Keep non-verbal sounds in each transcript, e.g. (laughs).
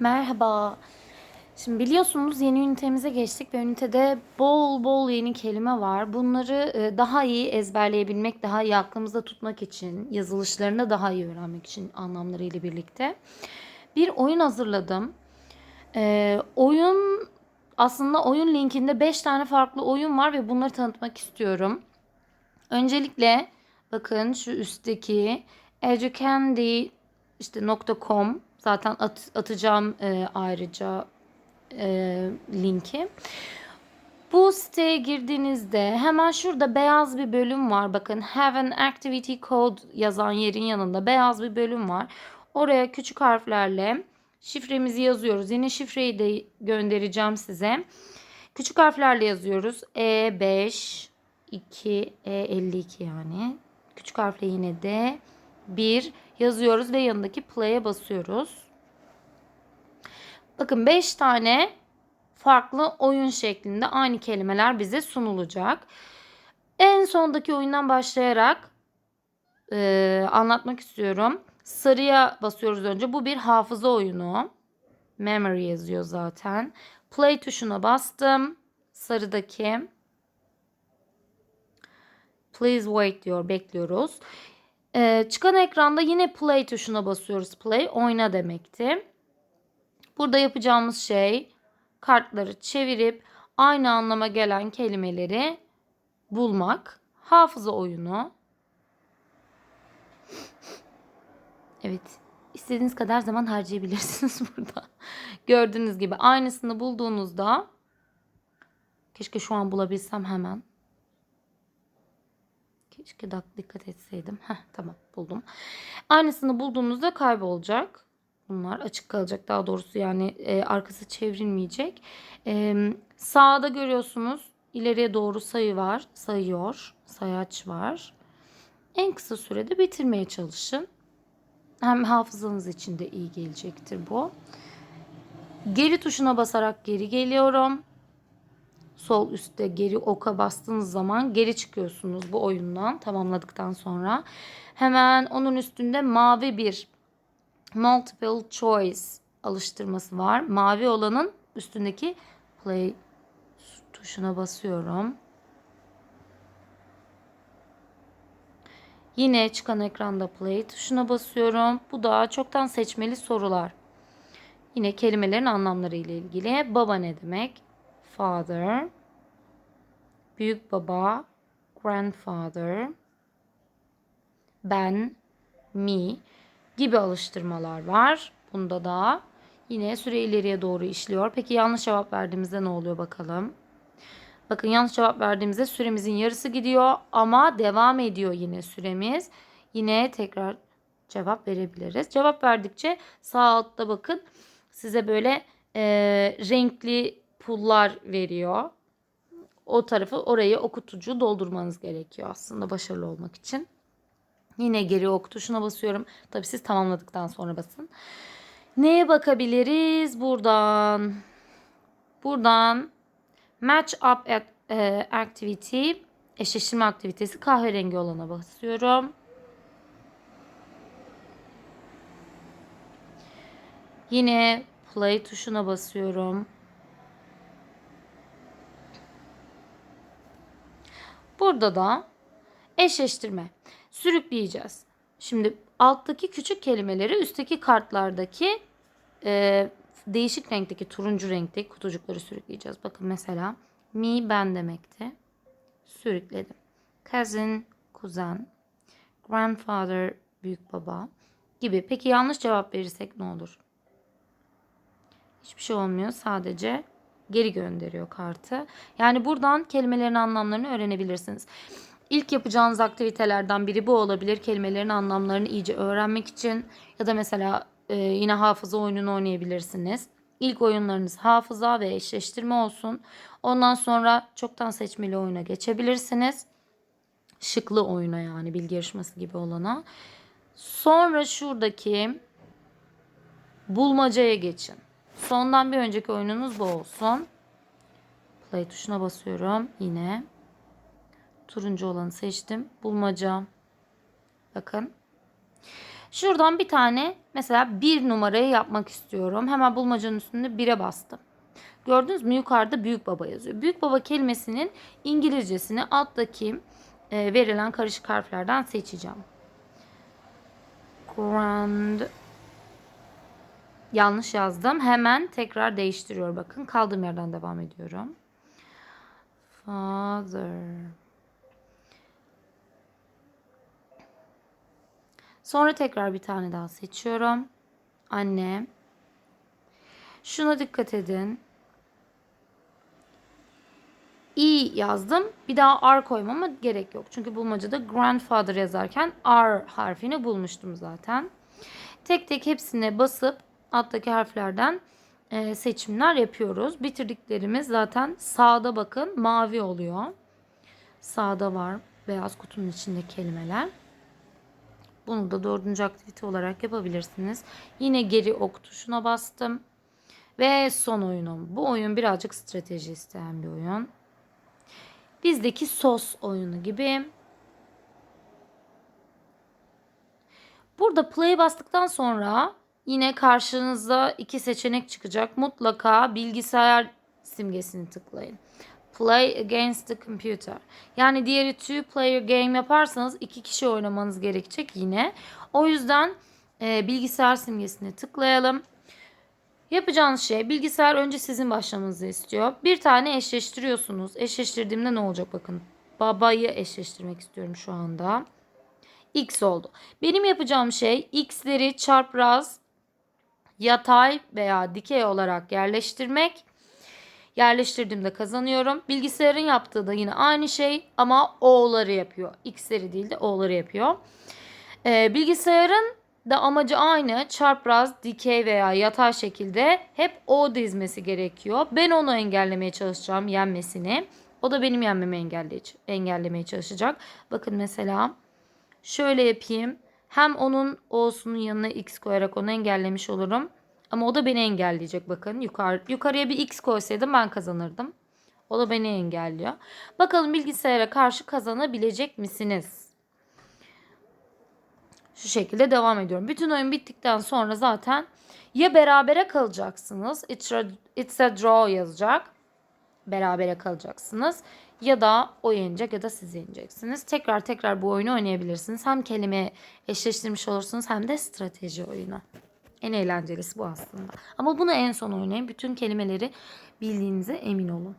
Merhaba. Şimdi biliyorsunuz yeni ünitemize geçtik ve ünitede bol bol yeni kelime var. Bunları e, daha iyi ezberleyebilmek, daha iyi aklımızda tutmak için, yazılışlarını daha iyi öğrenmek için anlamlarıyla birlikte bir oyun hazırladım. Ee, oyun aslında oyun linkinde 5 tane farklı oyun var ve bunları tanıtmak istiyorum. Öncelikle bakın şu üstteki educandy işte .com zaten at, atacağım e, ayrıca e, linki. Bu siteye girdiğinizde hemen şurada beyaz bir bölüm var. Bakın have an activity code yazan yerin yanında beyaz bir bölüm var. Oraya küçük harflerle şifremizi yazıyoruz. Yine şifreyi de göndereceğim size. Küçük harflerle yazıyoruz. E5 2 E52 yani. Küçük harfle yine de 1 yazıyoruz ve yanındaki play'e basıyoruz. Bakın 5 tane farklı oyun şeklinde aynı kelimeler bize sunulacak. En sondaki oyundan başlayarak e, anlatmak istiyorum. Sarıya basıyoruz önce. Bu bir hafıza oyunu. Memory yazıyor zaten. Play tuşuna bastım. Sarıdaki. Please wait diyor. Bekliyoruz. Ee, çıkan ekranda yine play tuşuna basıyoruz. Play oyna demekti. Burada yapacağımız şey kartları çevirip aynı anlama gelen kelimeleri bulmak. Hafıza oyunu. Evet. istediğiniz kadar zaman harcayabilirsiniz (laughs) burada. Gördüğünüz gibi aynısını bulduğunuzda keşke şu an bulabilsem hemen. Keşke dikkat etseydim. Heh, tamam buldum. Aynısını bulduğunuzda kaybolacak. Bunlar açık kalacak daha doğrusu yani e, arkası çevrilmeyecek. E, sağda görüyorsunuz ileriye doğru sayı var. Sayıyor. Sayaç var. En kısa sürede bitirmeye çalışın. Hem hafızanız için de iyi gelecektir bu. Geri tuşuna basarak geri geliyorum. Sol üstte geri oka bastığınız zaman geri çıkıyorsunuz bu oyundan tamamladıktan sonra. Hemen onun üstünde mavi bir multiple choice alıştırması var. Mavi olanın üstündeki play tuşuna basıyorum. Yine çıkan ekranda play tuşuna basıyorum. Bu da çoktan seçmeli sorular. Yine kelimelerin anlamları ile ilgili. Baba ne demek? Father. Büyük baba. Grandfather. Ben. Me gibi alıştırmalar var. Bunda da yine süre ileriye doğru işliyor. Peki yanlış cevap verdiğimizde ne oluyor bakalım? Bakın yanlış cevap verdiğimizde süremizin yarısı gidiyor ama devam ediyor yine süremiz. Yine tekrar cevap verebiliriz. Cevap verdikçe sağ altta bakın size böyle e, renkli pullar veriyor. O tarafı orayı okutucu doldurmanız gerekiyor aslında başarılı olmak için. Yine geri ok tuşuna basıyorum. Tabii siz tamamladıktan sonra basın. Neye bakabiliriz buradan? Buradan match up e, activity eşleştirme aktivitesi kahverengi olana basıyorum. Yine play tuşuna basıyorum. Burada da eşleştirme sürükleyeceğiz. Şimdi alttaki küçük kelimeleri üstteki kartlardaki e, değişik renkteki turuncu renkteki kutucukları sürükleyeceğiz. Bakın mesela me ben demekti. Sürükledim. Cousin kuzen. Grandfather büyük baba gibi. Peki yanlış cevap verirsek ne olur? Hiçbir şey olmuyor. Sadece geri gönderiyor kartı. Yani buradan kelimelerin anlamlarını öğrenebilirsiniz. İlk yapacağınız aktivitelerden biri bu olabilir. Kelimelerin anlamlarını iyice öğrenmek için ya da mesela e, yine hafıza oyununu oynayabilirsiniz. İlk oyunlarınız hafıza ve eşleştirme olsun. Ondan sonra çoktan seçmeli oyuna geçebilirsiniz. Şıklı oyuna yani bilgi yarışması gibi olana. Sonra şuradaki bulmacaya geçin. Sondan bir önceki oyununuz bu olsun. Play tuşuna basıyorum yine. Turuncu olanı seçtim. Bulmaca. Bakın. Şuradan bir tane mesela bir numarayı yapmak istiyorum. Hemen bulmacanın üstünde 1'e bastım. Gördünüz mü yukarıda büyük baba yazıyor. Büyük baba kelimesinin İngilizcesini alttaki e, verilen karışık harflerden seçeceğim. Grand Yanlış yazdım. Hemen tekrar değiştiriyor. Bakın kaldığım yerden devam ediyorum. Father. Sonra tekrar bir tane daha seçiyorum. Anne. Şuna dikkat edin. i yazdım. Bir daha r koymama gerek yok. Çünkü bulmacada grandfather yazarken r harfini bulmuştum zaten. Tek tek hepsine basıp alttaki harflerden e, seçimler yapıyoruz. Bitirdiklerimiz zaten sağda bakın mavi oluyor. Sağda var beyaz kutunun içinde kelimeler. Bunu da dördüncü aktivite olarak yapabilirsiniz. Yine geri ok tuşuna bastım. Ve son oyunum. Bu oyun birazcık strateji isteyen bir oyun. Bizdeki sos oyunu gibi. Burada play bastıktan sonra yine karşınıza iki seçenek çıkacak. Mutlaka bilgisayar simgesini tıklayın. Play against the computer. Yani diğeri two player game yaparsanız iki kişi oynamanız gerekecek yine. O yüzden e, bilgisayar simgesine tıklayalım. Yapacağınız şey bilgisayar önce sizin başlamanızı istiyor. Bir tane eşleştiriyorsunuz. Eşleştirdiğimde ne olacak bakın. Babayı eşleştirmek istiyorum şu anda. X oldu. Benim yapacağım şey x'leri çapraz, yatay veya dikey olarak yerleştirmek. Yerleştirdiğimde kazanıyorum. Bilgisayarın yaptığı da yine aynı şey ama o'ları yapıyor. X'leri değil de o'ları yapıyor. Ee, bilgisayarın da amacı aynı. Çapraz, dikey veya yatay şekilde hep o dizmesi gerekiyor. Ben onu engellemeye çalışacağım yenmesini. O da benim yenmemi engelle- engellemeye çalışacak. Bakın mesela şöyle yapayım. Hem onun O'sunun yanına X koyarak onu engellemiş olurum. Ama o da beni engelleyecek bakın. Yukarı, yukarıya bir X koysaydım ben kazanırdım. O da beni engelliyor. Bakalım bilgisayara karşı kazanabilecek misiniz? Şu şekilde devam ediyorum. Bütün oyun bittikten sonra zaten ya berabere kalacaksınız. It's a, it's a draw yazacak. Berabere kalacaksınız. Ya da o yenecek ya da siz yeneceksiniz. Tekrar tekrar bu oyunu oynayabilirsiniz. Hem kelime eşleştirmiş olursunuz hem de strateji oyunu. En eğlencelisi bu aslında. Ama bunu en son oynayın. Bütün kelimeleri bildiğinize emin olun.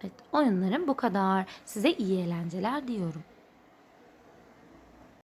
Evet, oyunlarım bu kadar. Size iyi eğlenceler diyorum.